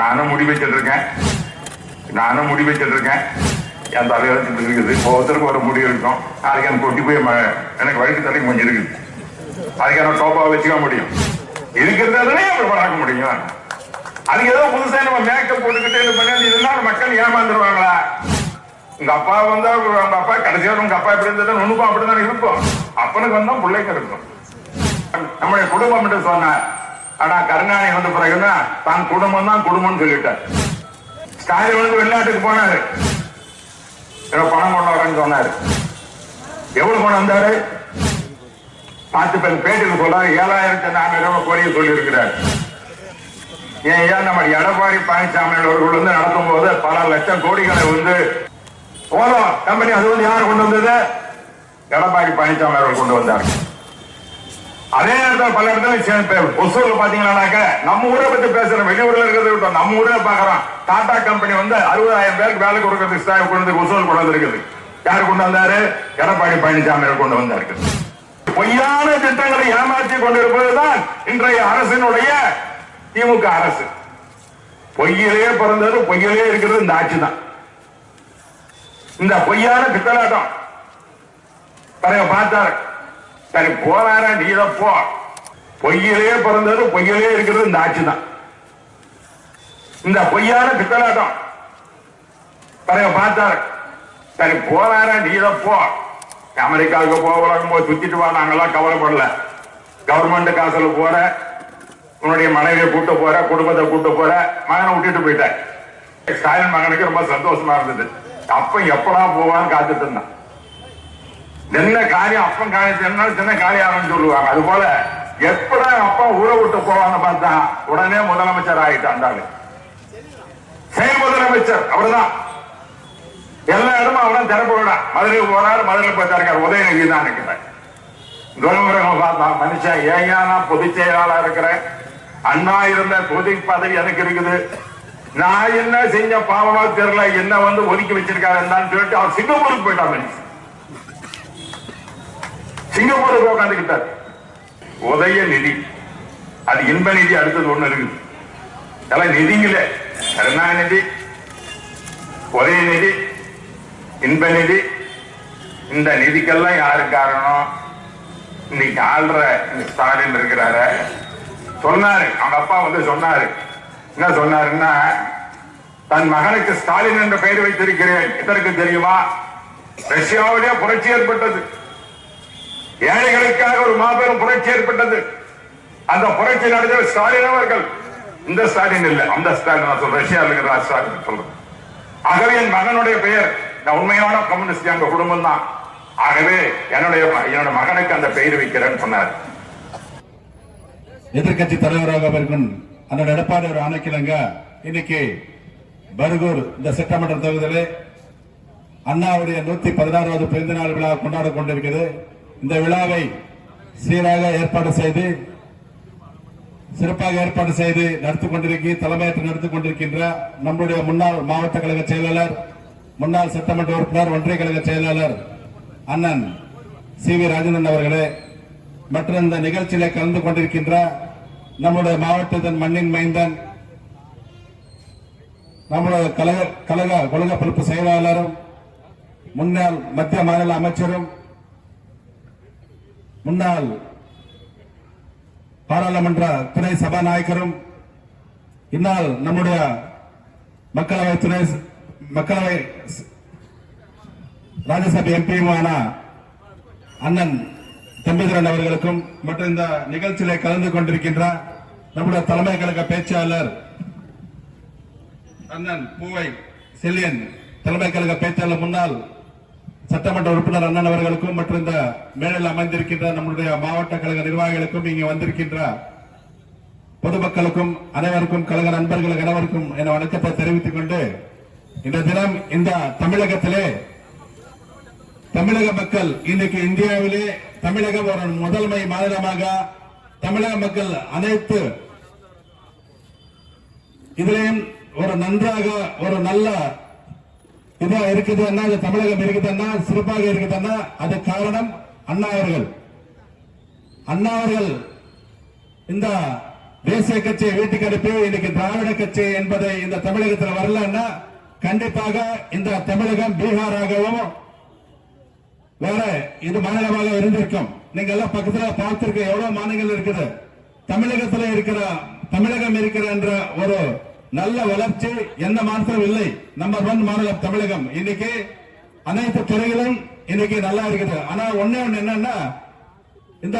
நானும் முடி வச்சுட்டு இருக்கேன் நானும் முடி வச்சுட்டு இருக்கேன் என் தலையெழுத்து இருக்குது. ஒவ்வொருத்தருக்கு ஒரு முடி இருக்கும். அதுக்கு எனக்கு கொட்டி போய் எனக்கு வயிற்று தலை கொஞ்சம் இருக்குது. அதுக்கு நான் டோப்பாக வச்சுக்க முடியும்? இருக்கிறதே அப்படி பழக்க முடியும்? அதுக்கு ஏதோ புதுசாக நம்ம மேக்கப் போட்டுக்கிட்டு இது பண்ணி இதனால மக்கள் ஏமாந்துருவாங்களா? உங்க அப்பா வந்தா உங்க அப்பா கடைசியாக உங்க அப்பா எப்படி இருந்தது நுணுப்பா அப்படிதான் இருக்கும். அப்பனுக்கு வந்தா பிள்ளைக்கு இருக்கும். நம்முடைய குடும்பம் என்று சொன்னார் ஆனா கருணாநிதி வந்த பிறகுன்னா தான் குடும்பம் தான் குடும்பம்னு சொல்லிட்டார். ஸ்டாலின் வந்து வெளிநாட்டுக்கு போனாரு. ஏதோ பணம் கொண்டு வரேன்னு சொன்னாரு. எவ்வளவு பணம் வந்தாரு பார்த்து பேர் பேட்டியில் சொல்ல ஏழாயிரத்தி நானூறு ரூபாய் கோரிய சொல்லியிருக்கிறார். ஏன் ஏன் நம்ம எடப்பாடி பழனிசாமி அவர்கள் வந்து நடத்தும் போது பல லட்சம் கோடிகளை வந்து போதும். கம்பெனி அது வந்து யார் கொண்டு வந்தது? எடப்பாடி பழனிசாமி அவர்கள் கொண்டு வந்தார் அதே நேரத்தில் பல இடத்துல ஒசூர்ல பாத்தீங்கன்னாக்க நம்ம ஊரை பத்தி பேசுறோம். வெளியூர்ல இருக்கிறத விட்டோம். நம்ம ஊரை பாக்குறோம் டாடா கம்பெனி வந்து அறுபதாயிரம் பேருக்கு வேலை கொடுக்கறதுக்கு கொண்டு வந்து ஒசூர் கொண்டு வந்திருக்குது. யார் கொண்டு வந்தாரு? எடப்பாடி பழனிசாமி கொண்டு வந்தாரு. பொய்யான திட்டங்களை ஏமாற்றி கொண்டிருப்பதுதான் இன்றைய அரசினுடைய திமுக அரசு. பொய்யிலேயே பிறந்தது பொய்யிலே இருக்கிறது இந்த ஆட்சி தான். இந்த பொய்யான பித்தலாட்டம் பாருங்க பார்த்தாரு. சரி போறார நீத போ. பொய்யிலே பிறந்தது பொய்யிலே இருக்கிறது இந்த ஆட்சி தான். இந்த பொய்யான பித்தலாட்டம். பிறகு பார்த்தாரு. சரி போறார நீத போ. அமெரிக்காவுக்கு போக உலகம் போய் சுத்திட்டு வா நாங்கெல்லாம் கவலைப்படல. கவர்மெண்ட் காசுல போற உன்னுடைய மனைவியை கூட்டு போற குடும்பத்தை கூட்டு போற மகனை விட்டுட்டு போயிட்டேன் ஸ்டாலின் மகனுக்கு ரொம்ப சந்தோஷமா இருந்தது. அப்ப எப்படா போவான்னு காத்துட்டு இருந்தான். என்ன காரியம் அப்பன் காரியம் என்ன சின்ன காரியம் சொல்லுவாங்க. அது போல எப்படா அப்பா ஊரை விட்டு போவான்னு பார்த்தா உடனே முதலமைச்சர் ஆயிட்டான் செயல் முதலமைச்சர் அவர்தான். எல்லா இடமும் அவரும் திறப்பு விடா மதுரை போறாரு மதுரை போயிட்டாரு உதயநிதி தான் நினைக்கிறேன். துரைமுருகன் பார்த்தா மனுஷன் ஏயா நான் பொதுச் செயலாளா இருக்கிறேன். அண்ணா இருந்த பொது பதவி எனக்கு இருக்குது. நான் என்ன செஞ்ச பாவமா தெரியல என்ன வந்து ஒதுக்கி வச்சிருக்காரு என்னன்னு சொல்லிட்டு அவர் சிங்கப்பூருக்கு போயிட்டான் மனுஷன். சிங்கப்பூருக்கு உட்காந்துக்கிட்டார் உதய நிதி. அது இன்ப நிதி அடுத்தது ஒண்ணு இருக்குது. அதெல்லாம் நிதிங்களே. கருணாநிதி உதய நிதி இன்ப நிதி. இந்த நிதிக்கெல்லாம் யாரு காரணம்? இன்னைக்கு ஆள்ற ஸ்டாலின் இருக்கிறாரு. சொன்னாரு. அவங்க அப்பா வந்து சொன்னாரு. என்ன சொன்னாருன்னா தன் மகனுக்கு ஸ்டாலின் என்ற பெயர் வைத்திருக்கிறேன். இதற்கு தெரியுமா? ரஷ்யாவிலே புரட்சி ஏற்பட்டது. ஏழைகளுக்காக ஒரு மாபெரும் புரட்சி ஏற்பட்டது. அந்த புரட்சி நடந்தவர் ஸ்டாலின் அவர்கள். இந்த ஸ்டாலின் இல்ல அந்த ஸ்டாலின் நான் சொல்றேன். ரஷ்யா இருக்கிற ஸ்டாலின் சொல்றேன். ஆகவே என் மகனுடைய பெயர் நான் உண்மையான கம்யூனிஸ்ட் எங்க குடும்பம் தான். ஆகவே என்னுடைய என்னோட மகனுக்கு அந்த பெயர் வைக்கிறேன்னு சொன்னார். எதிர்க்கட்சி தலைவராக இருக்கும் அந்த எடப்பாடி ஆணைக்கிழங்க இன்னைக்கு பருகூர் இந்த சட்டமன்ற தொகுதியிலே அண்ணாவுடைய நூத்தி பதினாறாவது பிறந்த நாள் விழா கொண்டாட கொண்டிருக்கிறது. இந்த விழாவை சீராக ஏற்பாடு செய்து சிறப்பாக ஏற்பாடு செய்து நடத்திக் கொண்டிருக்க தலைமையேற்று நடத்திக் கொண்டிருக்கின்ற நம்முடைய முன்னாள் மாவட்ட கழக செயலாளர் முன்னாள் சட்டமன்ற உறுப்பினர் ஒன்றிய கழக செயலாளர் அண்ணன் சி வி ராஜேந்திரன் அவர்களே மற்றும் இந்த நிகழ்ச்சியில கலந்து கொண்டிருக்கின்ற நம்முடைய மாவட்டத்தின் மண்ணின் மைந்தன் நம்முடைய கழக கழக உலக பொறுப்பு செயலாளரும் முன்னாள் மத்திய மாநில அமைச்சரும் முன்னாள் பாராளுமன்ற துணை சபாநாயகரும் இந்நாள் நம்முடைய மக்களவை துணை மக்களவை ராஜ்யசபா எம்பியுமான அண்ணன் தம்பிதுரன் அவர்களுக்கும் மற்றும் இந்த நிகழ்ச்சியில கலந்து கொண்டிருக்கின்ற நம்முடைய தலைமை கழக பேச்சாளர் அண்ணன் பூவை செல்லியன் தலைமை கழக பேச்சாளர் முன்னாள் சட்டமன்ற உறுப்பினர் அண்ணன் அவர்களுக்கும் மற்றும் இந்த மேடையில் அமைந்திருக்கின்ற நம்முடைய மாவட்ட கழக நிர்வாகிகளுக்கும் இங்கு வந்திருக்கின்ற பொதுமக்களுக்கும் அனைவருக்கும் கழக நண்பர்களுக்கு அனைவருக்கும் என வணக்கத்தை தெரிவித்துக் கொண்டு இந்த தினம் இந்த தமிழகத்திலே தமிழக மக்கள் இன்றைக்கு இந்தியாவிலே தமிழகம் ஒரு முதன்மை மாநிலமாக தமிழக மக்கள் அனைத்து இதிலேயும் ஒரு நன்றாக ஒரு நல்ல இதா இருக்குதுன்னா இந்த தமிழகம் இருக்குதுன்னா சிறப்பாக இருக்குதுன்னா அது காரணம் அண்ணா அவர்கள். அண்ணா அவர்கள் இந்த தேசிய கட்சியை வீட்டுக்கு அனுப்பி இன்னைக்கு திராவிட கட்சி என்பதை இந்த தமிழகத்தில் வரலன்னா கண்டிப்பாக இந்த தமிழகம் பீகாராகவும் வேற இது மாநிலமாக இருந்திருக்கும். நீங்க எல்லாம் பக்கத்துல பார்த்திருக்க எவ்வளவு மாநிலங்கள் இருக்குது? தமிழகத்துல இருக்கிற தமிழகம் இருக்கிற என்ற ஒரு நல்ல வளர்ச்சி எந்த மாற்றம் இல்லை. நம்பர் ஒன் மாநிலம் தமிழகம். இன்னைக்கு அனைத்து துறைகளும் இன்னைக்கு நல்லா இருக்குது. ஆனா ஒண்ணே ஒண்ணு என்னன்னா இந்த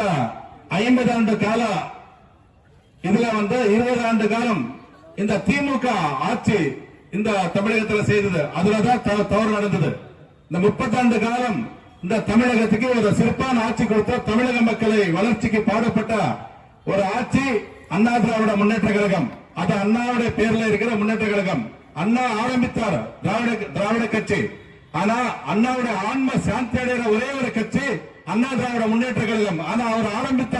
ஐம்பது ஆண்டு கால இதுல வந்து இருபது ஆண்டு காலம் இந்த திமுக ஆட்சி இந்த தமிழகத்துல செய்தது. அதுலதான் தவறு நடந்தது. இந்த முப்பத்தாண்டு காலம் இந்த தமிழகத்துக்கு ஒரு சிறப்பான ஆட்சி கொடுத்த தமிழக மக்களை வளர்ச்சிக்கு பாடுபட்ட ஒரு ஆட்சி அண்ணா திராவிட முன்னேற்ற கழகம். அது அண்ணாவுடைய பேர்ல இருக்கிற முன்னேற்ற கழகம். அண்ணா ஆரம்பித்தார் திராவிட திராவிட கட்சி. ஆனா அண்ணாவுடைய ஆன்ம சாந்தி அடைகிற ஒரே ஒரு கட்சி அண்ணா திராவிட முன்னேற்ற கழகம். ஆனா அவர் ஆரம்பித்த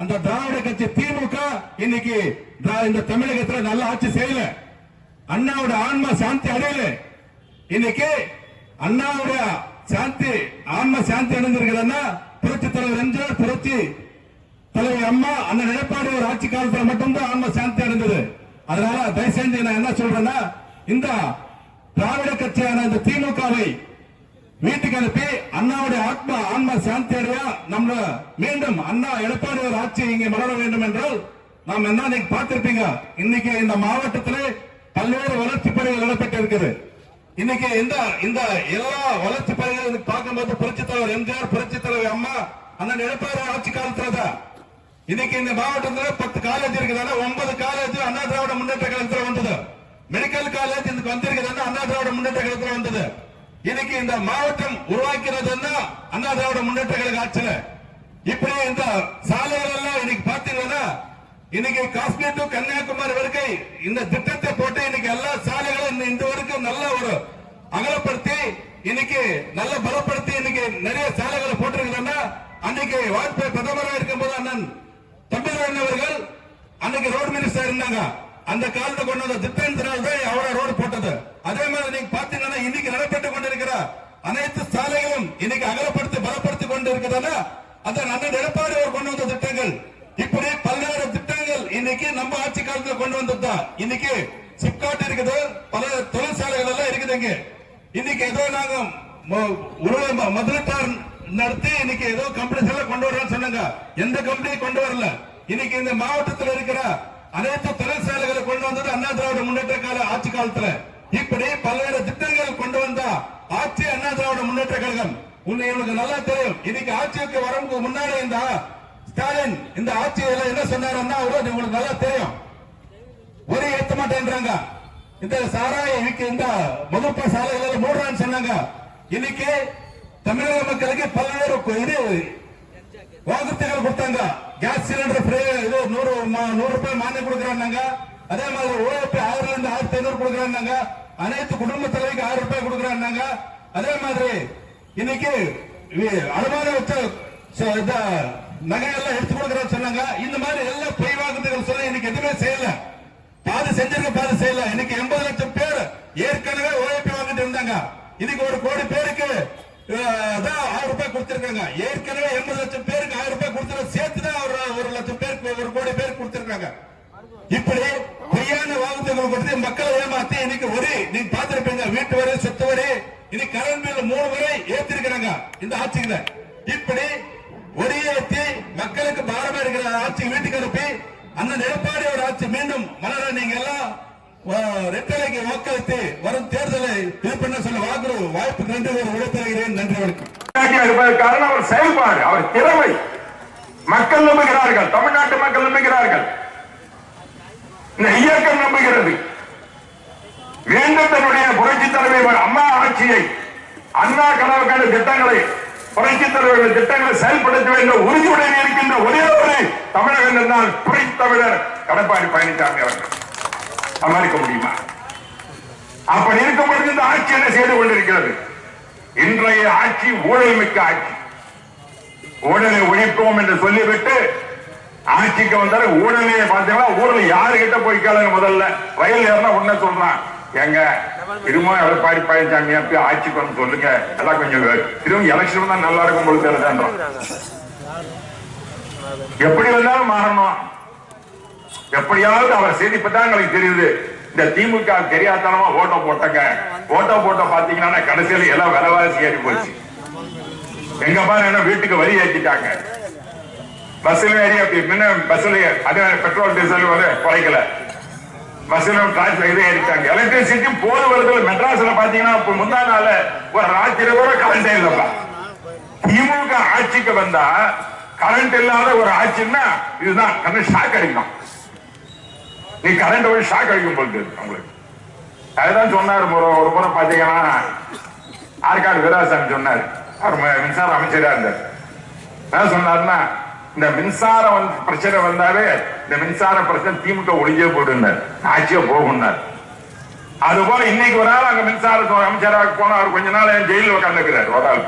அந்த திராவிட கட்சி திமுக இன்னைக்கு இந்த தமிழகத்துல நல்ல ஆட்சி செய்யல. அண்ணாவோட ஆன்ம சாந்தி அடையல. இன்னைக்கு அண்ணாவுடைய சாந்தி ஆன்ம சாந்தி அடைஞ்சிருக்கிறதுன்னா புரட்சி தலைவர் எம்ஜிஆர் புரட்சி தலைவர் அம்மா அண்ணன் எடப்பாடி ஒரு ஆட்சி காலத்துல மட்டும்தான் ஆன்ம சாந்தி அடைந்தது. அதனால தயவு செஞ்சு நான் என்ன சொல்றேன்னா இந்த திராவிட கட்சியான இந்த திமுகவை வீட்டுக்கு அனுப்பி அண்ணாவுடைய ஆத்மா ஆன்ம சாந்தி அடையா நம்ம மீண்டும் அண்ணா எடப்பாடி ஒரு ஆட்சி இங்கே மலர வேண்டும் என்றால் நாம் என்ன நீங்க பார்த்திருப்பீங்க? இன்னைக்கு இந்த மாவட்டத்தில் பல்வேறு வளர்ச்சி பணிகள் நடைபெற்று இருக்குது இன்னைக்கு இந்த இந்த எல்லா வளர்ச்சி பணிகளும் பார்க்கும்போது புரட்சி தலைவர் எம்ஜிஆர் புரட்சி தலைவர் அம்மா அண்ணன் எடப்பாடி ஆட்சி காலத்துல தான் இன்னைக்கு இந்த மாவட்டத்தில் பத்து காலேஜ் இருக்குதுன்னா ஒன்பது காலேஜ் அண்ணா திராவிட முன்னேற்ற கழகத்தில் வந்தது. மெடிக்கல் காலேஜ் இதுக்கு வந்திருக்குதுன்னா அண்ணா திராவிட முன்னேற்ற கழகத்தில் வந்தது. இன்னைக்கு இந்த மாவட்டம் உருவாக்கிறதுன்னா அண்ணா திராவிட முன்னேற்ற கழக ஆட்சியில. இப்படி இந்த சாலைகள் எல்லாம் இன்னைக்கு பாத்தீங்கன்னா இன்னைக்கு காஷ்மீர் டு கன்னியாகுமரி வரைக்கும் இந்த திட்டத்தை போட்டு இன்னைக்கு எல்லா சாலைகளும் இந்த- இந்த வரைக்கும் நல்ல ஒரு அகலப்படுத்தி இன்னைக்கு நல்ல பலப்படுத்தி இன்னைக்கு நிறைய சாலைகளை போட்டிருக்கிறோம்னா அன்னைக்கு வாஜ்பாய் பிரதமராக இருக்கும்போது அண்ணன் தமிழன் அவர்கள் அன்னைக்கு ரோடு மினிஸ்டர் இருந்தாங்க. அந்த காலத்தை கொண்டு வந்த திட்டத்தினால் தான் அவரை ரோடு போட்டது. அதே மாதிரி நீங்க பாத்தீங்கன்னா இன்னைக்கு நடைபெற்று கொண்டிருக்கிற அனைத்து சாலைகளும் இன்னைக்கு அகலப்படுத்தி பலப்படுத்தி கொண்டு இருக்கிறதுனா அந்த அண்ணன் எடப்பாடி அவர் கொண்டு வந்த திட்டங்கள். இப்படி பல்வேறு திட்டங்கள் இன்னைக்கு நம்ம ஆட்சி காலத்துல கொண்டு வந்ததுதான். இன்னைக்கு சிப்காட் இருக்குது பல தொழிற்சாலைகள் எல்லாம் இருக்குது இங்க. இன்னைக்கு ஏதோ நாங்க முதலீட்டார் நடத்தி இன்னைக்கு ஏதோ கம்பெனிஸ் எல்லாம் கொண்டு வரலாம்னு சொன்னாங்க. எந்த கம்பெனியும் கொண்டு வரல? இன்னைக்கு இந்த மாவட்டத்தில் இருக்கிற அனைத்து தொழிற்சாலைகளை கொண்டு வந்தது அண்ணா திராவிட முன்னேற்ற கால ஆட்சி காலத்துல. இப்படி பல்வேறு திட்டங்கள் கொண்டு வந்த ஆட்சி அண்ணா திராவிட முன்னேற்ற கழகம். உன்னை இவனுக்கு நல்லா தெரியும். இன்னைக்கு ஆட்சிக்கு வரவுக்கு முன்னாடி இந்த ஸ்டாலின் இந்த ஆட்சியில என்ன சொன்னாருன்னா அவரு உங்களுக்கு நல்லா தெரியும். ஒரு ஏத்த மாட்டேன்றாங்க. இந்த சாராய விக்க இந்த முகப்ப சாலைகள் மூடுறான்னு சொன்னாங்க. இன்னைக்கு தமிழக மக்களுக்கு பல்வேறு இது வாக்குறுதிகள் கொடுத்தாங்க. கேஸ் சிலிண்டர் ஃப்ரீ இது நூறு நூறு ரூபாய் மானியம் கொடுக்குறாங்க அதே மாதிரி ஓஎப்பி ஆறுல இருந்து ஆயிரத்தி ஐநூறு கொடுக்குறாங்க அனைத்து குடும்ப தலைவிக்கு ஆயிரம் ரூபாய் கொடுக்குறாங்க அதே மாதிரி இன்னைக்கு அனுமான வச்ச நகையெல்லாம் எடுத்து கொடுக்குறேன்னு சொன்னாங்க. இந்த மாதிரி எல்லாம் பொய் வாக்குறுதிகள் சொல்லி இன்னைக்கு எதுவுமே செய்யல. பாதி செஞ்சிருக்க பாதி செய்யல. இன்னைக்கு எண்பது லட்சம் பேர் ஏற்கனவே ஓஎப்பி வாங்கிட்டு இருந்தாங்க. இன்னைக்கு ஒரு கோடி பேருக்கு ஆயிரம் ரூபாய் கொடுத்திருக்காங்க. ஏற்கனவே எண்பது லட்சம் பேருக்கு ஆயிரம் ரூபாய் கொடுத்து சேர்த்து தான் ஒரு ஒரு லட்சம் பேருக்கு ஒரு கோடி பேருக்கு கொடுத்திருக்காங்க. இப்படி பொய்யான வாக்குறுதிகள் கொடுத்து மக்களை ஏமாத்தி இன்னைக்கு ஒரு நீங்க பார்த்திருப்பீங்க வீட்டு வரி சொத்து வரி இன்னைக்கு கரண்ட் பில் மூணு வரை ஏத்திருக்கிறாங்க இந்த ஆட்சியில. இப்படி ஒரு ஏத்தி மக்களுக்கு பாரமா இருக்கிற ஆட்சி வீட்டுக்கு அனுப்பி அந்த எடப்பாடியோட ஆட்சி மீண்டும் மலர நீங்க எல்லாம் ரெட்டலைக்கு வாக்களித்து வரும் தேர்தலை இது சொல்ல வாக்குறு வாய்ப்பு நன்றி ஒரு விடைபெறுகிறேன் நன்றி வணக்கம். பாராட்டியா காரணம் அவர் செயல்பாடு அவர் திறமை. மக்கள் நம்புகிறார்கள் தமிழ்நாட்டு மக்கள் நம்புகிறார்கள். இந்த இயக்கம் நம்புகிறது. மீண்டும் தன்னுடைய புரட்சி தலைவர் அம்மா ஆட்சியை அண்ணா கனவு திட்டங்களை புரட்சி தலைவர்கள் திட்டங்களை செயல்படுத்த வேண்டும் உறுதியுடன் இருக்கின்ற ஒரே ஒரு தமிழகம் என்றால் புரட்சி தமிழர் எடப்பாடி பழனிசாமி அவர்கள். சமாளிக்க முடியுமா? அப்படி இருக்கும் பொழுது இந்த ஆட்சி என்ன செய்து கொண்டிருக்கிறது? இன்றைய ஆட்சி ஊழல் மிக்க ஆட்சி. ஊழலை ஒழிப்போம் என்று சொல்லிவிட்டு ஆட்சிக்கு வந்தாரு ஊழலையே பார்த்தீங்கன்னா ஊழல் யாருகிட்ட போய் கேளுங்க முதல்ல? வயல் ஏறினா உடனே சொல்றான். எங்க திரும்ப எடப்பாடி பழனிசாமி அப்படி ஆட்சிக்கு வந்து சொல்லுங்க. எல்லாம் கொஞ்சம் திரும்ப எலெக்ஷன் தான் நல்லா இருக்கும் பொழுது எப்படி வந்தாலும் மாறணும். எப்படியாவது அவர் செய்தி இப்பதான் எங்களுக்கு தெரியுது. இந்த திமுக தெரியாதனமா ஓட்டோ போட்டங்க. ஓட்டோ போட்டோ பாத்தீங்கன்னா கடைசியில எல்லாம் விலைவாசி ஏறி போச்சு. எங்க பாரு என்ன வீட்டுக்கு வரி ஏற்றிட்டாங்க பஸ்ல ஏறி அப்படி முன்ன பஸ்ல அதே பெட்ரோல் டீசல் வந்து குறைக்கல. பஸ்ல டிரான்ஸ்பர் இது ஏறிட்டாங்க. எலக்ட்ரிசிட்டி போது வருது. மெட்ராஸ்ல பாத்தீங்கன்னா இப்ப முந்தா நாள் ஒரு ராத்திரி கூட கரண்ட் இல்லப்பா. திமுக ஆட்சிக்கு வந்தா கரண்ட் இல்லாத ஒரு ஆட்சின்னா இதுதான். கரண்ட் ஷாக் அடிக்கணும் நீ கரண்ட் போய் ஷாக் அடிக்கும் போது உங்களுக்கு. அதுதான் சொன்னார் ஒரு ஒரு முறை பார்த்தீங்கன்னா ஆற்காடு வீராசாமி சொன்னார். அவர் ம- மின்சார அமைச்சரா இருந்தார். என்ன சொன்னார்னா இந்த மின்சாரம் வந்து பிரச்சனை வந்தாலே இந்த மின்சார பிரச்சனை திமுக ஒளிஞ்சே போடுனார் ஆட்சியோ போகும்னார். அது போல இன்னைக்கு ஒரு நாள் அங்க மின்சாரத்துறை அமைச்சராக போனா அவர் கொஞ்ச நாள் ஜெயிலில் உட்காந்துக்கிறார் ஒரு ஆள்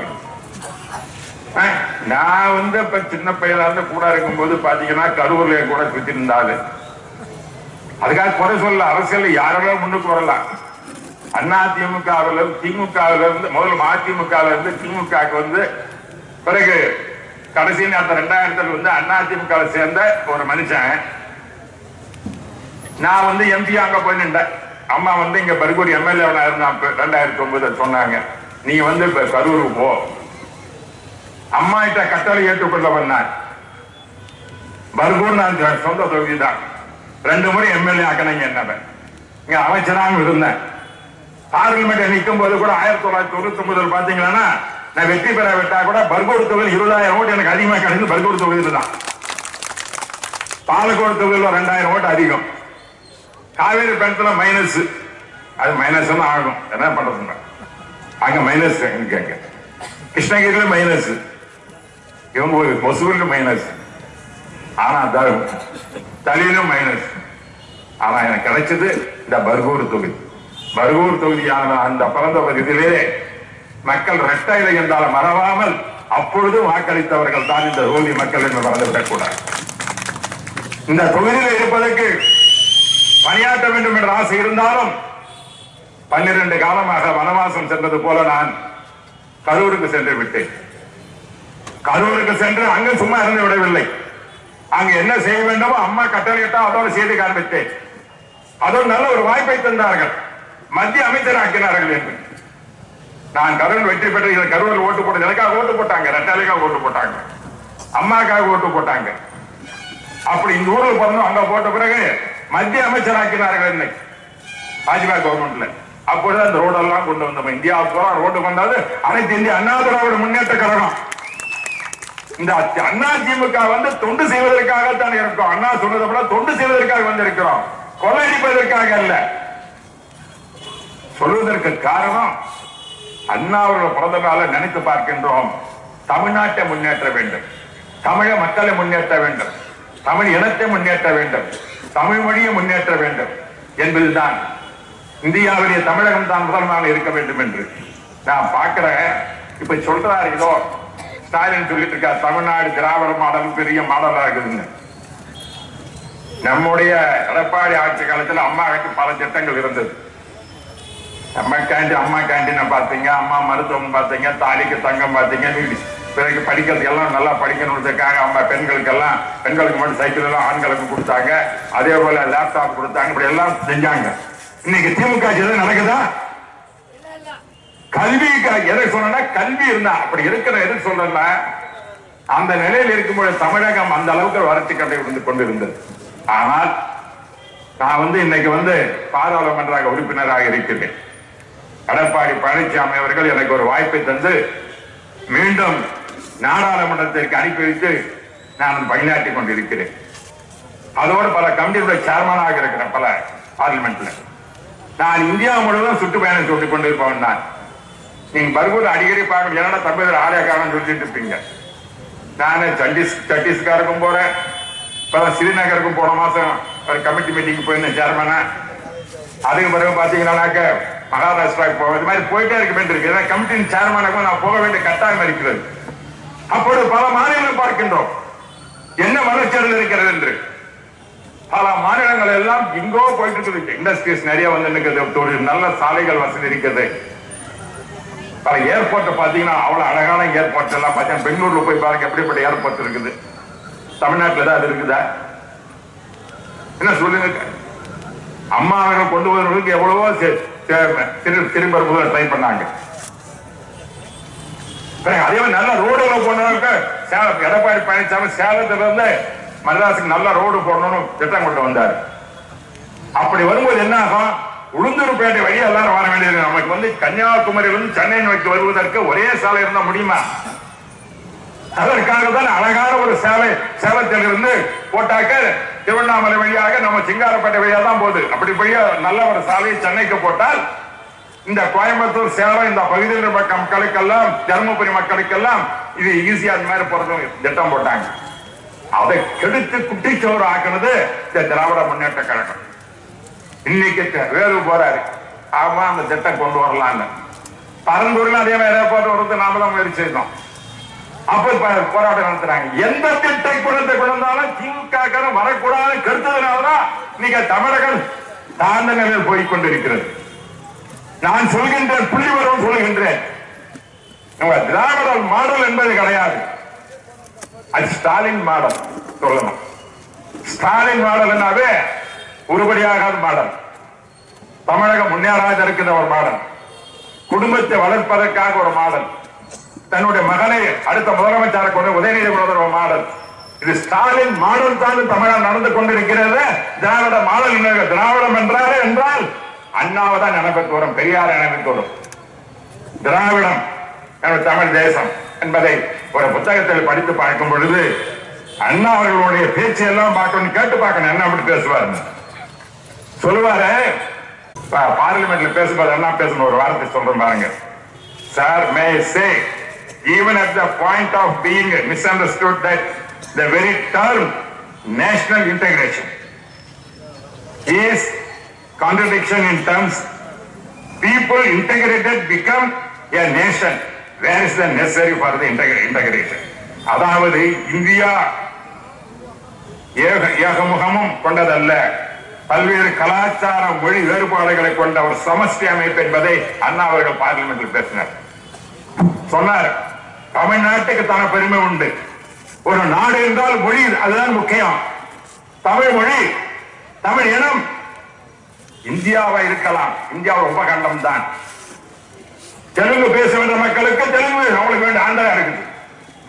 நான் வந்து இப்ப சின்ன பையனா இருந்து கூட இருக்கும்போது பாத்தீங்கன்னா கரூர்ல கூட சுத்தி இருந்தாலும் அதுக்காக குறை சொல்ல அரசியல் யாரெல்லாம் முன்னுக்கு வரலாம்? அண்ணா திமுகவில் திமுகவில் இருந்து முதல்ல அதிமுகவில் இருந்து திமுகவுக்கு வந்து பிறகு கடைசி அந்த ரெண்டாயிரத்துல வந்து அண்ணா திமுக சேர்ந்த ஒரு மனுஷன். நான் வந்து எம்பி அங்க போய் நின்றேன். அம்மா வந்து இங்க பர்கூர் எம்எல்ஏ இருந்தான் ரெண்டாயிரத்தி ஒன்பதுல சொன்னாங்க. நீ வந்து இப்ப கரூருக்கு போ. அம்மா கிட்ட கட்டளை ஏற்றுக்கொள்ள வந்தான் பர்கூர் நான் சொந்த தொகுதி தான். ரெண்டு முறை எம்எல்ஏ ஆக்கினீங்க என்ன இங்க அமைச்சராக இருந்தேன். பார்லிமெண்ட் நிற்கும் போது கூட ஆயிரத்தி தொள்ளாயிரத்தி தொண்ணூத்தி ஒன்பதுல பாத்தீங்கன்னா நான் வெற்றி பெற விட்டா கூட பர்கூர் தொகுதி இருபதாயிரம் ஓட்டு எனக்கு அதிகமாக கிடைக்கும் பர்கூர் தொகுதியில் தான். பாலக்கோடு தொகுதியில் ரெண்டாயிரம் ஓட்டு அதிகம். காவேரி பணத்தில் மைனஸ் அது மைனஸ் தான் ஆகும். என்ன பண்றதுங்க? அங்க மைனஸ் கேட்க கிருஷ்ணகிரியில மைனஸ் இவங்க ஒரு மைனஸ் ஆனா தலையிலும் மைனஸ் ஆனா எனக்கு கிடைச்சது இந்த பர்கூர் தொகுதி. பர்கூர் தொகுதியான அந்த பிறந்த பகுதியிலே மக்கள் ரெட்ட இலை என்றால் மறவாமல் அப்பொழுது வாக்களித்தவர்கள் தான் இந்த ரோதி மக்கள் என்று மறந்துவிடக் கூடாது. இந்த தொகுதியில் இருப்பதற்கு பணியாற்ற வேண்டும் என்ற ஆசை இருந்தாலும் பன்னிரண்டு காலமாக வனவாசம் சென்றது போல நான் கரூருக்கு சென்று விட்டேன். கரூருக்கு சென்று அங்கு சும்மா இருந்து விடவில்லை அங்க என்ன செய்ய வேண்டுமோ அம்மா கட்டளையிட்டா அதோடு செய்து காண்பித்தேன். அதோடு நல்ல ஒரு வாய்ப்பை தந்தார்கள். மத்திய அமைச்சராக்கினார்கள் என்று. நான் கரூர் வெற்றி பெற்று இதில் கரூரில் ஓட்டு போட்டது எனக்காக ஓட்டு போட்டாங்க ரெட்டாலைக்காக ஓட்டு போட்டாங்க அம்மாக்காக ஓட்டு போட்டாங்க. அப்படி இந்த ஊரில் பிறந்தோம் அங்க போட்ட பிறகு மத்திய அமைச்சராக்கினார்கள் என்னை. பாஜக கவர்மெண்ட்ல அப்பொழுது அந்த ரோடெல்லாம் கொண்டு வந்தோம். இந்தியாவுக்கு பூரா ரோடு கொண்டாது அனைத்து இந்திய அண்ணா திராவிட முன்னேற்ற கழகம். இந்த அண்ணா திமுக வந்து தொண்டு செய்வதற்காகத்தான் இருக்கோம். அண்ணா சொன்னதை போல தொண்டு செய்வதற்காக வந்திருக்கிறோம். கொள்ளையடிப்பதற்காக அல்ல. சொல்வதற்கு காரணம் அண்ணா அவர்கள் பிறந்த நாளை நினைத்து பார்க்கின்றோம். தமிழ்நாட்டை முன்னேற்ற வேண்டும். தமிழ மக்களை முன்னேற்ற வேண்டும். தமிழ் இனத்தை முன்னேற்ற வேண்டும். தமிழ் மொழியை முன்னேற்ற வேண்டும் என்பதுதான் இந்தியாவுடைய தமிழகம் தான் முதல்வராக இருக்க வேண்டும் என்று நான் பார்க்கிறேன். இப்ப சொல்றாரு ஏதோ ஸ்டாலின் சொல்லிட்டு இருக்கார் தமிழ்நாடு திராவிட மாடல் பெரிய மாடலா இருக்குதுன்னு நம்முடைய எடப்பாடி ஆட்சி காலத்தில் அம்மாவுக்கு பல திட்டங்கள் இருந்தது. அம்மா கேண்டி அம்மா கேண்டீனை பார்த்தீங்க அம்மா மருத்துவம் பார்த்தீங்க தாலிக்கு தங்கம் பார்த்தீங்க பிறகு படிக்கிறது எல்லாம் நல்லா படிக்கணுன்றதுக்காக அம்மா பெண்களுக்கெல்லாம் பெண்களுக்கு மட்டும் சைக்கிள் எல்லாம் ஆண்களுக்கு கொடுத்தாங்க. அதே போல லேப்டாப் கொடுத்தாங்க இப்படி எல்லாம் செஞ்சாங்க. இன்னைக்கு திமுக எதுவும் நடக்குதா? கல்வி எதை சொன்னா கல்வி இருந்தா அப்படி இருக்கிற எது சொல்றேன்னா அந்த நிலையில் இருக்கும்போது தமிழகம் அந்த அளவுக்கு வறட்சி கட்டை இருந்து கொண்டிருந்தது. ஆனால் நான் வந்து இன்னைக்கு வந்து பாராளுமன்ற உறுப்பினராக இருக்கிறேன் எடப்பாடி பழனிசாமி அவர்கள் எனக்கு ஒரு வாய்ப்பை தந்து மீண்டும் நாடாளுமன்றத்திற்கு அனுப்பி வைத்து நான் பணியாற்றி கொண்டிருக்கிறேன். அதோடு பல கமிட்டியுடைய சேர்மனாக இருக்கிறேன் பல பார்லிமெண்ட்ல. நான் இந்தியா முழுவதும் சுற்றுப்பயணம் சொல்லிக் கொண்டிருப்பவன் நான். நீங்க பர்கூர் அடிக்கடி பார்க்கணும். என்னடா தமிழர் ஆலயக்காரன் சொல்லிட்டு இருப்பீங்க. நானே சண்டிஸ் சட்டீஸ்காருக்கும் போறேன். இப்ப ஸ்ரீநகருக்கும் போன மாசம் ஒரு கமிட்டி மீட்டிங் போயிருந்தேன் சேர்மனா அதுக்கு பிறகு பாத்தீங்கன்னாக்க மகாராஷ்டிராவுக்கு போக இது மாதிரி போயிட்டே இருக்க வேண்டியிருக்கு ஏன்னா கமிட்டியின் சேர்மனுக்கும் நான் போக வேண்டிய கட்டாயம் இருக்கிறது. அப்பொழுது பல மாநிலங்கள் பார்க்கின்றோம். என்ன வளர்ச்சியில் இருக்கிறது என்று. பல மாநிலங்கள் எல்லாம் எங்கோ போயிட்டு இருக்கு இண்டஸ்ட்ரீஸ் நிறைய வந்து இருக்குது நல்ல சாலைகள் வசதி இருக்கிறது பல ஏர்போர்ட் பாத்தீங்கன்னா அவ்வளவு அழகான ஏர்போர்ட் எல்லாம் பார்த்தீங்கன்னா பெங்களூர்ல போய் பாருங்க எப்படிப்பட்ட ஏர்போர்ட் இருக்குது. தமிழ்நாட்டுல தான் அது இருக்குதா? என்ன சொல்லுங்க? அம்மா அவர்கள் கொண்டு வருவதற்கு எவ்வளவோ திரும்ப முதல்ல ட்ரை பண்ணாங்க. அதே மாதிரி நல்ல ரோடுல போனவங்க சேலம் எடப்பாடி பழனிசாமி சேலத்துல இருந்து மதராசுக்கு நல்ல ரோடு போடணும்னு திட்டம் கொண்டு வந்தார். அப்படி வரும்போது என்ன ஆகும்? உளுந்தூர்பேட்டை வழியா எல்லாரும் வர வேண்டியது நமக்கு வந்து கன்னியாகுமரியில இருந்து சென்னை நோக்கி வருவதற்கு ஒரே சாலை இருந்தா முடியுமா? அதற்காக தான் அழகான ஒரு சேலை சேலத்தில் இருந்து போட்டாக்க திருவண்ணாமலை வழியாக நம்ம சிங்காரப்பேட்டை வழியா தான் போகுது. அப்படி போய் நல்ல ஒரு சாலையை சென்னைக்கு போட்டால் இந்த கோயம்புத்தூர் சேலம் இந்த பகுதியில் இருக்க மக்களுக்கெல்லாம் தருமபுரி மக்களுக்கெல்லாம் இது ஈஸியா அந்த மாதிரி போறது திட்டம் போட்டாங்க. அதை கெடுத்து குட்டிச்சோறு ஆக்குனது இந்த திராவிட முன்னேற்ற கழகம். இன்னைக்கு வேறு போறாரு. ஆமா அந்த திட்டம் கொண்டு வரலான்னு. பரந்தூர்ல அதே மாதிரி ஏற்பாடு வரது நாம தான் முயற்சி செய்தோம். அப்ப போராட்டம் நடத்துறாங்க. எந்த திட்டை குணத்தை கொண்டாலும் திமுக வரக்கூடாது கருத்ததுனாலதான் நீங்க தமிழகம் தாழ்ந்த நிலையில் போய் கொண்டிருக்கிறது நான் சொல்கின்றேன் புள்ளி வரும் சொல்கின்றேன். நம்ம திராவிட மாடல் என்பது கிடையாது. அது ஸ்டாலின் மாடல். சொல்லணும். ஸ்டாலின் மாடல் என்னாவே உருபடியாகாத மாடல் தமிழகம் முன்னேறாத இருக்கின்ற ஒரு மாடல் குடும்பத்தை வளர்ப்பதற்காக ஒரு மாடல். தன்னுடைய மகனை அடுத்த முதலமைச்சராக கொண்டு உதயநிதி கொண்டு ஒரு மாடல். இது ஸ்டாலின் மாடல் தான் தமிழகம் நடந்து கொண்டிருக்கிறது. திராவிட மாடல் திராவிடம் என்றாலே என்றால் அண்ணாவை தான் நினைப்பட்டு வரும் பெரியார் நினைப்பட்டு வரும். திராவிடம் தமிழ் தேசம் என்பதை ஒரு புத்தகத்தில் படித்து பார்க்கும் பொழுது அண்ணா அவர்களுடைய பேச்சு எல்லாம் பார்க்கணும் கேட்டு பார்க்கணும் என்ன அப்படி பேசுவார் சொல்லுவாரு பா- பார்லிமெண்ட்ல பேசும்போது என்ன பேசணும் ஒரு வார்த்தை சொல்றேன் பாருங்க sir may say even at the point of being misunderstood that the very term national integration is contradiction in terms people integrated become a nation where is the necessary for the integra- integration அதாவது India ஏக ஏகமுகமும் கொண்டதல்ல பல்வேறு கலாச்சார மொழி வேறுபாடுகளை கொண்ட ஒரு சமஷ்டி அமைப்பு என்பதை அண்ணா அவர்கள் பார்லிமெண்டில் பேசினார். சொன்னார் தமிழ்நாட்டுக்கு தன பெருமை உண்டு. ஒரு நாடு என்றால் மொழி அதுதான் முக்கியம். தமிழ் மொழி தமிழ் இனம் இந்தியாவா இருக்கலாம். இந்தியா ஒரு உபகண்டம் தான் தெலுங்கு பேசுகின்ற மக்களுக்கு தெலுங்கு அவங்களுக்கு வேண்டிய ஆண்டா இருக்குது.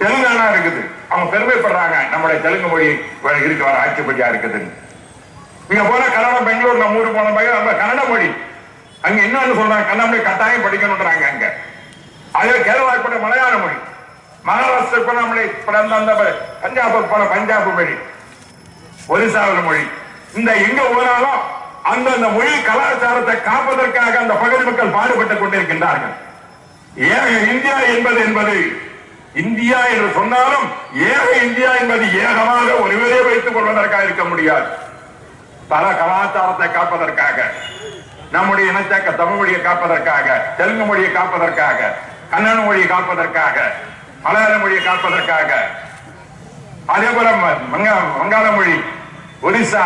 தெலுங்கானா இருக்குது. அவங்க பெருமைப்படுறாங்க. நம்முடைய தெலுங்கு மொழி இருக்கு வர ஆட்சிப்படியா இருக்குது இங்க போனா கன்னடம் பெங்களூர் நம்ம ஊருக்கு போன பையன் நம்ம கன்னட மொழி. அங்க என்னன்னு சொல்றாங்க கன்னட மொழி கட்டாயம் படிக்கணும்ன்றாங்க அங்க. அதே கேரளா கூட மலையாள மொழி. மகாராஷ்டிரா கூட நம்மளை பிறந்த அந்த பஞ்சாபுக்கு போன பஞ்சாப் மொழி. ஒரிசாவில் மொழி. இந்த எங்க போனாலும் அந்தந்த மொழி கலாச்சாரத்தை காப்பதற்காக அந்த பகுதி மக்கள் பாடுபட்டுக் கொண்டிருக்கின்றார்கள். ஏக இந்தியா என்பது என்பது இந்தியா என்று சொன்னாலும் ஏக இந்தியா என்பது ஏகமாக ஒருவரே வைத்துக் கொள்வதற்காக இருக்க முடியாது. பல கலாச்சாரத்தை காப்பதற்காக நம்முடைய இனத்தை தமிழ் மொழியை காப்பதற்காக தெலுங்கு மொழியை காப்பதற்காக கன்னட மொழியை காப்பதற்காக மலையாள மொழியை காப்பதற்காக அதே போல வங்காள மொழி ஒரிசா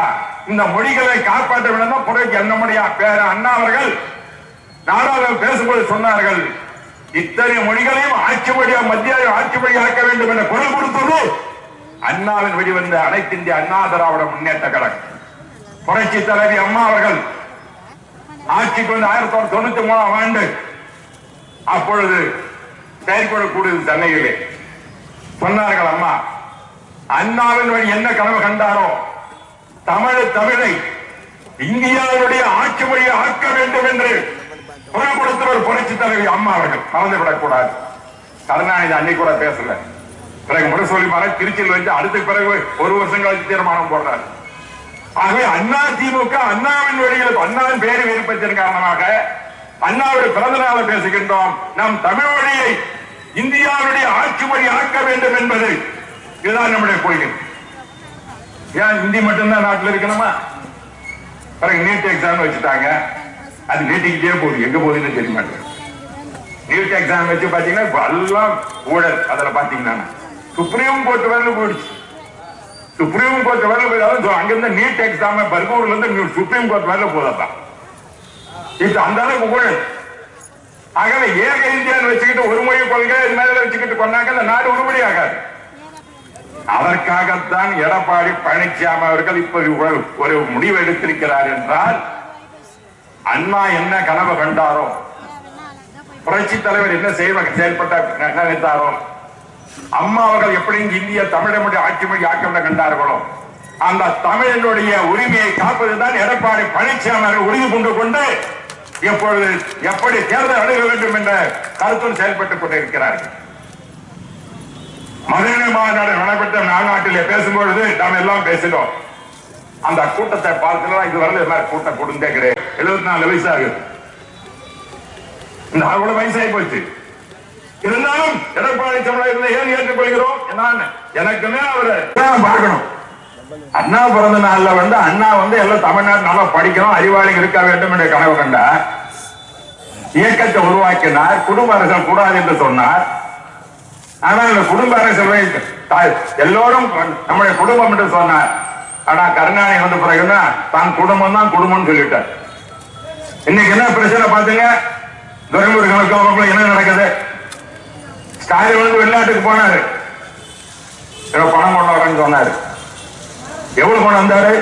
இந்த மொழிகளை காப்பாற்ற வேண்டும் தான் புரட்சி அண்ணமுடைய பேர அண்ணா அவர்கள் நாடாளு பேசும்போது சொன்னார்கள். இத்தனை மொழிகளையும் ஆட்சி மொழியா மத்திய ஆட்சி மொழி ஆக்க வேண்டும் என்ற குரல் கொடுத்தது அண்ணாவின் வெளிவந்த அனைத்து இந்திய அண்ணா திராவிட முன்னேற்ற கழகம். புரட்சி தலைவி அம்மா அவர்கள் ஆட்சிக்கு வந்து ஆயிரத்தி தொள்ளாயிரத்தி தொண்ணூத்தி மூணாம் ஆண்டு அப்பொழுது செயற்கூட கூடுது சென்னையிலே. சொன்னார்கள் அம்மா அண்ணாவின் வழி என்ன கனவு கண்டாரோ தமிழ் தமிழை இந்தியாவுடைய ஆட்சி மொழியை ஆக்க வேண்டும் என்று குரல் புரட்சி தலைவி அம்மா அவர்கள். மறந்துவிடக்கூடாது. கருணாநிதி அன்னைக்கு கூட பேசல. பிறகு முரசொலி மலை திருச்சியில் வச்சு அடுத்த பிறகு ஒரு வருஷம் கழிச்சு தீர்மானம் போடுறாரு. ஆகவே அண்ணா திமுக அண்ணாவின் வழியில் அண்ணாவின் பேரு விருப்பத்தின் காரணமாக அண்ணாவுடைய பிறந்த நாளை பேசுகின்றோம். நம் தமிழ் மொழியை இந்தியாவுடைய ஆட்சி மொழி ஆக்க வேண்டும் என்பது இதுதான் நம்முடைய கொள்கை. ஏன் ஹிந்தி மட்டும்தான் நாட்டில் இருக்கணுமா? பிறகு நீட் எக்ஸாம் வச்சுட்டாங்க. அது நீட்டிக்கிட்டே போகுது. எங்க போகுதுன்னு தெரிய மாட்டேங்குது. நீட் எக்ஸாம் வச்சு பாத்தீங்கன்னா எல்லாம் ஊழல். அதுல பாத்தீங்கன்னா சுப்ரீம் கோர்ட் வரல போயிடுச்சு. சுப்ரீம் கோர்ட் வரல போயிடாலும் அங்கிருந்து நீட் எக்ஸாம் பர்கூர்ல இருந்து சுப்ரீம் கோர்ட் வரல போதப்பா இது அந்த அளவுக்கு ஊழல் ஆகவே ஏக இந்தியான்னு வச்சுக்கிட்டு ஒரு மொழி கொள்கை இது மேல வச்சுக்கிட்டு கொண்டாங்க இந்த நாடு உருப்படி ஆகாது. அதற்காகத்தான் எடப்பாடி பழனிசாமி அவர்கள் இப்ப ஒரு- முடிவு எடுத்திருக்கிறார் என்றால் அண்ணா என்ன கனவு கண்டாரோ? புரட்சி தலைவர் என்ன செய்வ செயல்பட்ட நினைத்தாரோ? அம்மா அவர்கள் எப்படி இந்திய தமிழனுடைய ஆட்சி மொழி ஆக்கம் கண்டார்களோ அந்த தமிழனுடைய உரிமையை காப்பதுதான் எடப்பாடி பழனிசாமி அவர்கள் உறுதி கொண்டு கொண்டு எப்பொழுது எப்படி தேர்தல் அணுக வேண்டும் என்ற கருத்தும் செயல்பட்டுக் கொண்டிருக்கிறார்கள். மதுரை மாநாடு நடைபெற்ற மாநாட்டிலே பேசும்பொழுது நாம் எல்லாம் பேசினோம். அந்த கூட்டத்தை பார்க்கலாம் இது வரல கூட்டம் கொடுங்க கிடையாது. எழுபத்தி நாலு வயசு ஆகுது. இந்த அவ்வளவு வயசாகி போச்சு. இருந்தாலும் எடப்பாடி தமிழகத்தில் ஏன் ஏற்றுக்கொள்கிறோம்? நான் எனக்குமே அவரை பார்க்கணும். அண்ணா பிறந்த நாள்ல வந்து அண்ணா வந்து எல்லாம் தமிழ்நாட்டு நல்லா படிக்கணும் அறிவாளி இருக்க வேண்டும் என்ற கனவு கண்டார் இயக்கத்தை உருவாக்கினார் குடும்ப அரசன் கூடாது என்று சொன்னார். ஆனால் இந்த குடும்ப அரசியலை எல்லோரும் நம்முடைய குடும்பம் என்று சொன்னார். ஆனா கருணாநிதி வந்த பிறகுதான் தான் குடும்பம் தான் குடும்பம்னு சொல்லிட்டார். இன்னைக்கு என்ன பிரச்சனை பாத்துங்க துரைமுருகனுக்கும் என்ன நடக்குது? ஸ்டாலின் வந்து வெளிநாட்டுக்கு போனாரு. ஏதோ பணம் கொண்டு வரேன்னு சொன்னாரு. எவ்வளவு கொண்டு வந்தாரு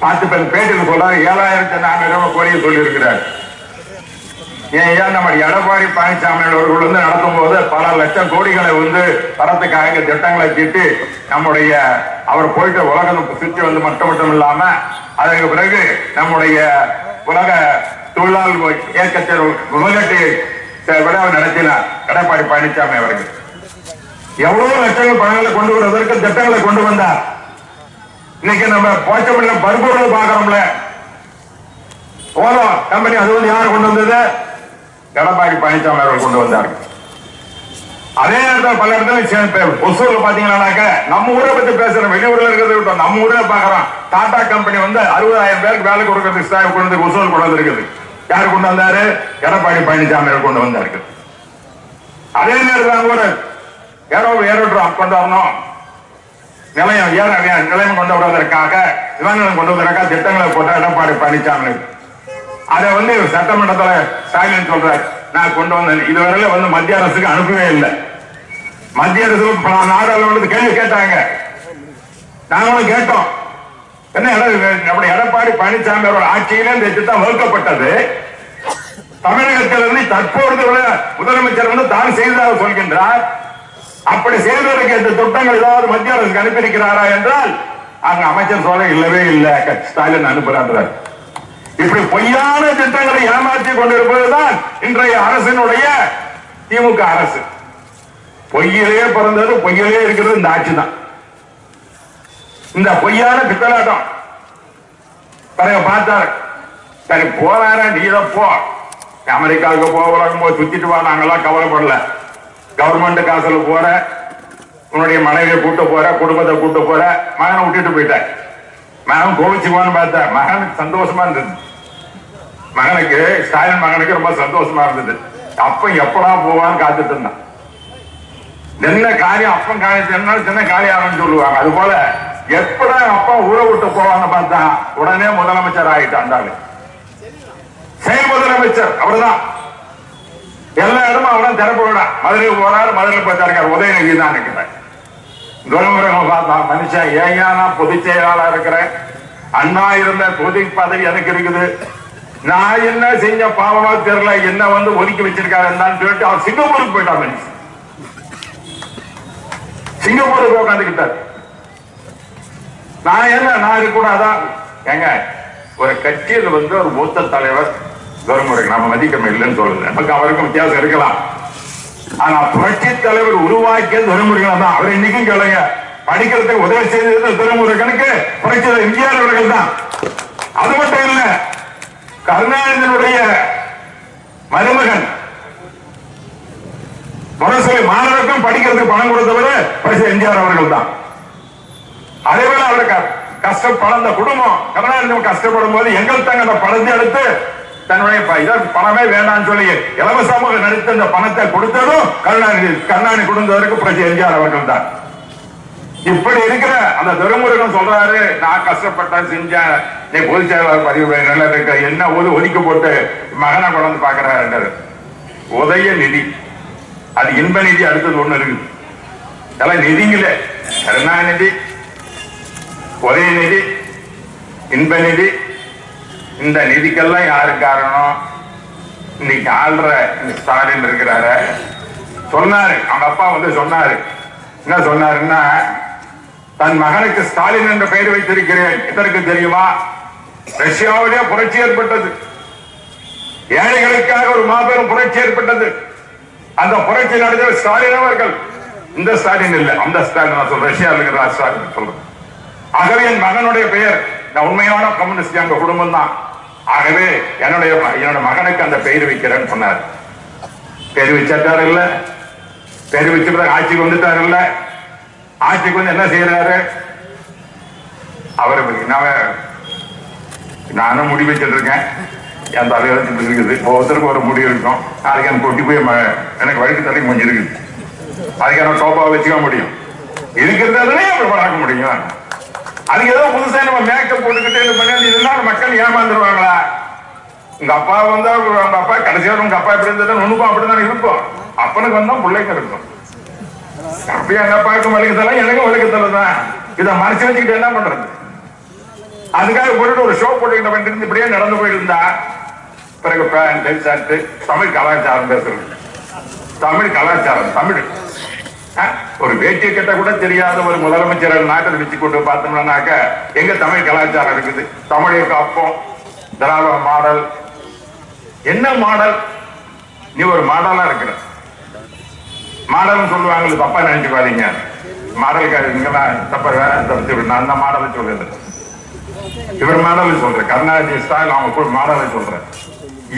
பார்த்து பேர் பேட்டியில் சொல்றாரு ஏழாயிரத்தி நானூறு கோடியை சொல்லி இருக்கிறார் ஏன் ஏன் நம்ம எடப்பாடி பழனிசாமி அவர்கள் வந்து நடத்தும் போது பல லட்சம் கோடிகளை வந்து வரத்துக்காக திட்டங்களை தீட்டு நம்முடைய அவர் போயிட்டு உலகம் சுற்றி வந்து மட்டும் மட்டும் இல்லாம அதற்கு பிறகு நம்முடைய உலக தொழிலாளர் இயக்கத்தில் முதலீட்டு விட அவர் நடத்தினார் எடப்பாடி பழனிசாமி அவர்கள். எவ்வளவு லட்சங்கள் பணங்களை கொண்டு வருவதற்கு திட்டங்களை கொண்டு வந்தார். இன்னைக்கு நம்ம போச்சமில்ல பர்பூரில் பாக்குறோம்ல ஓலோ கம்பெனி அது வந்து யார் கொண்டு வந்தது? எடப்பாடி பழனிசாமி அவர்கள் கொண்டு வந்தார். அதே நேரத்தில் பல இடத்துல ஒசூர்ல பாத்தீங்கன்னாக்க நம்ம ஊரை பத்தி பேசுறோம் வெளியூர்ல இருக்கிறத விட்டோம். நம்ம ஊர்ல பாக்குறோம் டாடா கம்பெனி வந்து அறுபதாயிரம் பேருக்கு வேலை கொடுக்கறதுக்கு கொண்டு வந்து ஒசூர் கொண்டு வந்திருக்குது. யார் கொண்டு வந்தாரு? எடப்பாடி பழனிசாமி கொண்டு வந்தாரு. அதே நேரத்தில் கூட ஒரு ஏரோ ஏரோட்ராம் கொண்டு வரணும். நிலையம் ஏற நிலையம் கொண்டு வருவதற்காக விமானம் கொண்டு வருவதற்காக திட்டங்களை போட்ட எடப்பாடி பழனிசாமி. அதை வந்து சட்டமன்றத்துல ஸ்டாலின் சொல்றாரு. நான் கொண்டு வந்தேன். இதுவரையில வந்து மத்திய அரசுக்கு அனுப்பவே இல்லை. மத்திய அரசு பல நாடாளுமன்றத்து கேள்வி கேட்டாங்க. நாங்களும் கேட்டோம். என்ன நம்முடைய எடப்பாடி பழனிசாமி அவரோட ஆட்சியிலே இந்த திட்டம் வகுக்கப்பட்டது. தமிழகத்திலிருந்து தற்பொழுது உள்ள முதலமைச்சர் வந்து தான் செய்ததாக சொல்கின்றார். அப்படி செய்ததற்கு இந்த திட்டங்கள் ஏதாவது மத்திய அரசுக்கு அனுப்பியிருக்கிறாரா என்றால் அங்க அமைச்சர் சொல்ல இல்லவே இல்லை. ஸ்டாலின் அனுப்புறார் இப்படி பொய்யான திட்டங்களை ஏமாற்றி கொண்டிருப்பதுதான் இன்றைய அரசினுடைய திமுக அரசு. பொய்யிலேயே பிறந்தது பொய்யிலேயே இருக்கிறது இந்த ஆட்சி தான். இந்த பொய்யான பித்தலாட்டம். பிறகு பார்த்தாரு சரி போறார நீத போ. அமெரிக்காவுக்கு போக உலகம் போய் சுத்திட்டு வா நாங்கெல்லாம் கவலைப்படல. கவர்மெண்ட் காசுல போற உன்னுடைய மனைவியை கூட்டு போற குடும்பத்தை கூட்டு போற மகனை விட்டுட்டு போயிட்டேன் மகன் கோவிச்சுக்குவான்னு பார்த்தேன் மகனுக்கு சந்தோஷமா இருந்தது. மகனுக்கு ஸ்டாலின் மகனுக்கு ரொம்ப சந்தோஷமா இருந்தது. அப்ப எப்படா போவான்னு காத்துட்டு இருந்தான். என்ன காரியம்? அப்பன் காரியம் சின்ன காரியம் சொல்லுவாங்க. அது போல எப்பட அப்பா ஊரை விட்டு போவான்னு பார்த்தா உடனே முதலமைச்சர் ஆயிட்டாண்டாரு செயல் முதலமைச்சர் அவர்தான். எல்லா இடமும் அவரும் திறப்பு விடா மதுரை போறாரு மதுரை போய் உதயநிதி தான் நினைக்கிறேன். துரைமுருகன் பார்த்தா மனுஷன் ஏயா நான் பொதுச் செயலாளர் இருக்கிறேன். அண்ணா இருந்த பொது பதவி எனக்கு இருக்குது. நான் என்ன செஞ்ச பாவமா தெரியல. என்ன வந்து ஒதுக்கி வச்சிருக்காரு என்னன்னு சொல்லிட்டு அவர் சிங்கப்பூருக்கு போயிட்டான் மனுஷன் சிங்கப்பூருக்கு உட்காந்துக்கிட்டார் நான் என்ன நான் இருக்க ஏங்க ஒரு கட்சியில் வந்து ஒரு மூத்த தலைவர் துரைமுருகன் நம்ம மதிக்கமே இல்லைன்னு சொல்லுது நமக்கு அவருக்கும் வித்தியாசம் இருக்கலாம். ஆனா புரட்சி தலைவர் உருவாக்கியது துரைமுருகன் தான். அவர் இன்னைக்கும் கேளுங்க. படிக்கிறதுக்கு உதவி செய்தது துரைமுருகனுக்கு புரட்சி எம்ஜிஆர் அவர்கள் தான். அது மட்டும் இல்ல கருணாநிதியினுடைய மருமகன் முரசொலி மாணவருக்கும் படிக்கிறதுக்கு பணம் கொடுத்தவர் புரட்சி எம்ஜிஆர் அவர்கள் தான். அதே போல அவருக்கு கஷ்டப்பட அந்த குடும்பம். கமலாநிதி கஷ்டப்படும் போது எங்கள் தாங்க அந்த பணத்தை எடுத்து தன்னுடைய பணமே வேண்டாம்னு சொல்லி இலவசமாக நடித்த அந்த பணத்தை கொடுத்ததும் கருணாநிதி கருணாநிதி கொடுத்ததற்கு புரட்சி எம்ஜிஆர் அவர்கள் தான். இப்படி இருக்கிற அந்த துரைமுருகன் சொல்றாரு நான் கஷ்டப்பட்டேன் செஞ்சேன். நீ பொதுச் செயலாளர் பதிவு நல்லா இருக்க. என்ன ஒது ஒதுக்கி போட்டு மகனை கொண்டு பாக்குறாரு உதய நிதி. அது இன்ப நிதி அடுத்தது ஒண்ணு இருக்கு அதெல்லாம் நிதிங்களே. கருணாநிதி உதயநிதி இன்ப நிதி இந்த நிதிக்கெல்லாம் யாரு காரணம்? இன்னைக்கு ஆள்ற இந்த ஸ்டாலின் இருக்கிறாரு. சொன்னாரு. அவங்க அப்பா வந்து சொன்னாரு. என்ன சொன்னாருன்னா தன் மகனுக்கு ஸ்டாலின் என்ற பெயர் வைத்திருக்கிறேன். இதற்கு தெரியுமா? ரஷ்யாவிலே புரட்சி ஏற்பட்டது. ஏழைகளுக்காக ஒரு மாபெரும் புரட்சி ஏற்பட்டது. அந்த புரட்சி நடந்தவர் ஸ்டாலின் அவர்கள். இந்த ஸ்டாலின் இல்லை. அந்த ஸ்டாலின் நான் சொல்றேன். ரஷ்யாவில் இருக்கிற ஸ்டாலின் சொல்றேன். ஆகவே என் மகனுடைய பெயர் நான் உண்மையான கம்யூனிஸ்ட் எங்க குடும்பம் தான். ஆகவே என்னுடைய என்னோட மகனுக்கு அந்த பெயர் வைக்கிறேன்னு சொன்னார். பேர் வச்சாரு இல்ல. பேர் வச்சுட்டு ஆட்சிக்கு வந்துட்டாரு இல்ல. ஆட்சிக்கு வந்து என்ன செய்யறாரு அவர் நான் நானும் முடி வச்சுட்டு இருக்கேன் என் தலைவர் இருக்குது. ஒவ்வொருத்தருக்கும் ஒரு முடி இருக்கும். நாளைக்கு எனக்கு கொட்டி போய் எனக்கு வழுக்கு தலை கொஞ்சம் இருக்குது அதுக்கு எனக்கு வச்சுக்க முடியும்? இருக்கிறதாலே அவர் பழக்க முடியும். அதுக்கு ஏதோ புதுசா நம்ம மேக்கப் போட்டுக்கிட்டு பண்ணி இதெல்லாம் மக்கள் ஏமாந்துருவாங்களா? உங்க அப்பா வந்தா உங்க அப்பா கடைசியா உங்க அப்பா எப்படி இருந்தது உனக்கும் அப்படிதான் இருக்கும். அப்பனுக்கு வந்தா பிள்ளைங்க இருக்கும். அப்படியே எங்க அப்பாவுக்கும் வலிக்கத்தல எனக்கும் வலிக்கத்தல தான். இதை மறைச்சு வச்சுக்கிட்டு என்ன பண்றது? அதுக்காக போட்டுட்டு ஒரு ஷோ போட்டுக்கிட்ட வேண்டியிருந்து இப்படியே நடந்து போயிருந்தா பிறகு பேண்ட் ஷர்ட் தமிழ் கலாச்சாரம் பேசுறது. தமிழ் கலாச்சாரம் தமிழ். ஒரு வேட்டியை கட்ட கூட தெரியாத ஒரு முதலமைச்சர் நாட்டில் வச்சு கொண்டு பார்த்தோம்னாக்க எங்க தமிழ் கலாச்சாரம் இருக்குது? தமிழை காப்போம் திராவிட மாடல். என்ன மாடல்? நீ ஒரு மாடலா இருக்கிற. மாடல்னு சொல்லுவாங்க தப்பா நினைச்சுக்காதீங்க. மாடலுக்கு இங்கெல்லாம் தப்பா தப்பு நான் அந்த மாடலை சொல்றது. இவர் மாடலை சொல்றேன் கருணாநிதி ஸ்டாலின் அவங்க கூட மாடலை சொல்றேன்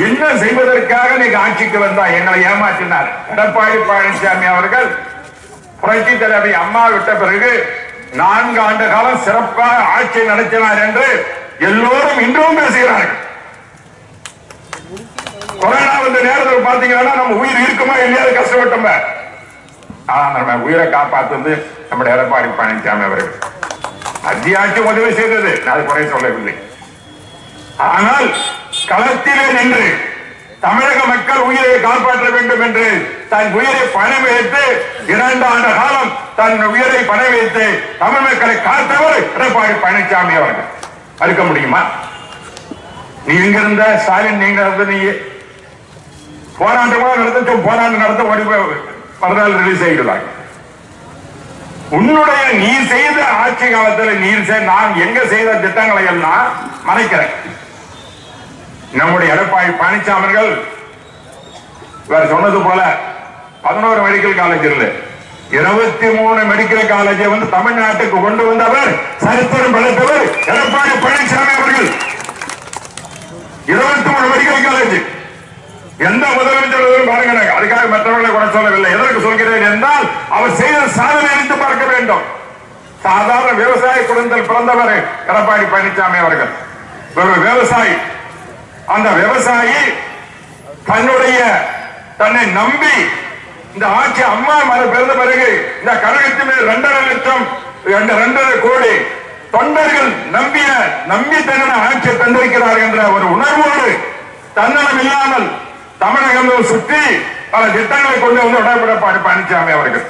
என்ன செய்வதற்காக நீங்க ஆட்சிக்கு வந்தா? எங்களை ஏமாற்றினார் எடப்பாடி பழனிசாமி அவர்கள் புரட்சி தலைவி அம்மா விட்ட பிறகு நான்கு ஆண்டு காலம் சிறப்பாக ஆட்சி நடத்தினார் என்று எல்லோரும் இன்றும் பேசுகிறார்கள். கொரோனா வந்த நேரத்தில் பாத்தீங்கன்னா நம்ம உயிர் இருக்குமா இல்லையா கஷ்டப்பட்டோம். ஆனா நம்ம உயிரை காப்பாத்துறது நம்முடைய எடப்பாடி பழனிசாமி அவர்கள். மத்திய ஆட்சி உதவி செய்தது. நான் அது குறை சொல்லவில்லை. ஆனால் களத்திலே நின்று தமிழக மக்கள் உயிரை காப்பாற்ற வேண்டும் என்று தன் உயிரை பணம் வைத்து இரண்டு ஆண்டு காலம் தன் உயிரை பணம் வைத்து தமிழ் மக்களை காத்தவர் எடப்பாடி பழனிசாமி அவர்கள். மறுக்க முடியுமா? நீ எங்க இருந்த? ஸ்டாலின் நீங்க இருந்த நீ போராட்டம் கூட நடத்த போராட்டம் நடத்த ஓடி போய் மறுநாள் ரிலீஸ் ஆகிடுவாங்க உன்னுடைய நீ செய்த ஆட்சி காலத்தில் நீ நான் எங்க செய்த திட்டங்களை எல்லாம் மறைக்கிறேன். நம்முடைய எடப்பாடி பழனிசாமிகள் வேற சொன்னது போல பதினோரு மெடிக்கல் காலேஜ் இல்ல இருபத்தி மூணு மெடிக்கல் காலேஜை வந்து தமிழ்நாட்டுக்கு கொண்டு வந்தவர் சரித்திரம் படைத்தவர் எடப்பாடி பழனிசாமி அவர்கள். இருபத்தி மூணு மெடிக்கல் காலேஜ் எந்த முதலமைச்சர் பாருங்க அதுக்காக மற்றவர்களை கூட சொல்லவில்லை. எதற்கு சொல்கிறேன் என்றால் அவர் செய்த சாதனை எடுத்து பார்க்க வேண்டும். சாதாரண விவசாய குடும்பத்தில் பிறந்தவர் எடப்பாடி பழனிசாமி அவர்கள். ஒரு விவசாயி. அந்த விவசாயி தன்னுடைய தன்னை நம்பி இந்த ஆட்சி அம்மா மறு பிறந்த பிறகு இந்த கழகத்தின் மேல் இரண்டரை லட்சம் இரண்டரை கோடி தொண்டர்கள் நம்பிய நம்பி தன்னுடைய ஆட்சியை தந்திருக்கிறார் என்ற ஒரு உணர்வோடு தன்னலம் இல்லாமல் தமிழகம் சுற்றி பல திட்டங்களை கொண்டு வந்து உடன்பட பழனிசாமி அவர்கள்.